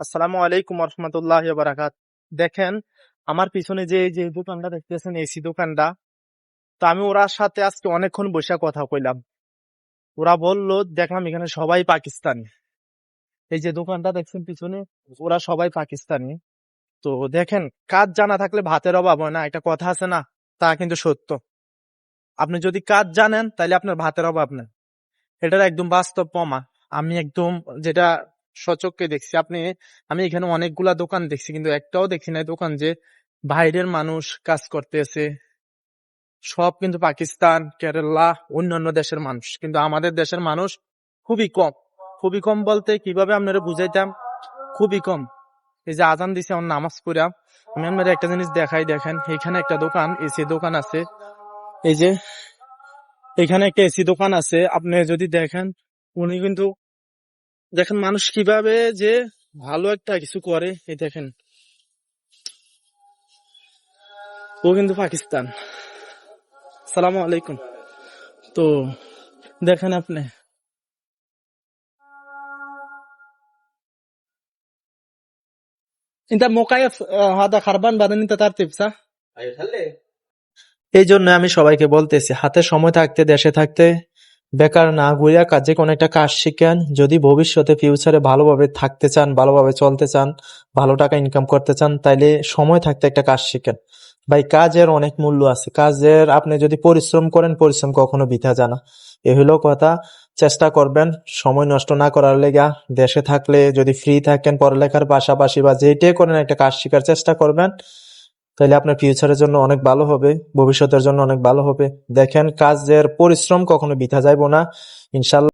আসসালামু আলাইকুম রহমতুল্লাহ বারাকাত দেখেন, আমার পিছনে যে যে দোকানটা দেখতেছেন, এসি দোকানটা, তো আমি ওরার সাথে আজকে অনেকক্ষণ বসে কথা কইলাম। ওরা বলল, দেখলাম এখানে সবাই পাকিস্তানি। এই যে দোকানটা দেখছেন পিছনে, ওরা সবাই পাকিস্তানি। তো দেখেন, কাজ জানা থাকলে ভাতের অভাব হয় না, একটা কথা আছে না, তা কিন্তু সত্য। আপনি যদি কাজ জানেন তাহলে আপনার ভাতের অভাব নেই। এটার একদম বাস্তব প্রমাণ। আমি একদম যেটা সচককে দেখছি। আপনি, আমি এখানে অনেকগুলা দোকান দেখছি কিন্তু একটাও দেখি নাই দোকান যে বাইরের মানুষ কাজ করতেছে। সব কিন্তু পাকিস্তান, কেরালা, অন্যান্য দেশের মানুষ। কিন্তু আমাদের দেশের মানুষ খুবই কম। খুবই কম বলতে কীভাবে আপনারা বুঝাইতাম? খুবই কম। এই যে আজান দিছে, আমার নামাজ পড়া। আমি আপনারা একটা জিনিস দেখাই, দেখেন। এখানে একটা দোকান, এসি দোকান আছে। এই যে, এখানে একটা এসি দোকান আছে। আপনি যদি দেখেন, উনি কিন্তু দেখেন মানুষ কীভাবে যে ভালো একটা কিছু করে এই দেখেন। ও কিন্তু পাকিস্তান। সালাম আলাইকুম। তো দেখেন আপনি। তার এই জন্য আমি সবাইকে বলতেছি হাতে সময় থাকতে দেশে থাকতে বেকার না ঘুরিয়া কাজে কোনো একটা কাজ শিখেন। যদি ভবিষ্যতে ফিউচারে ভালোভাবে থাকতে চান, ভালোভাবে চলতে চান, ভালো টাকা ইনকাম করতে চান, তাইলে সময় থাকতে একটা কাজ শিখেন। ভাই, কাজের অনেক মূল্য আছে। কাজের আপনি যদি পরিশ্রম করেন, পরিশ্রম কখনো বৃথা জানা এ হলো কথা, চেষ্টা করবেন, সময় নষ্ট না করার লেগা। দেশে থাকলে যদি ফ্রি থাকেন, পড়ালেখার পাশাপাশি বা যেটাই করেন একটা কাজ শেখার চেষ্টা করবেন। তাহলে আপনার ফিউচারের জন্য অনেক ভালো হবে, ভবিষ্যতের জন্য অনেক ভালো হবে। দেখেন, কাজের পরিশ্রম কখনো বিথা যাইব না। ইনশাল্লাহ।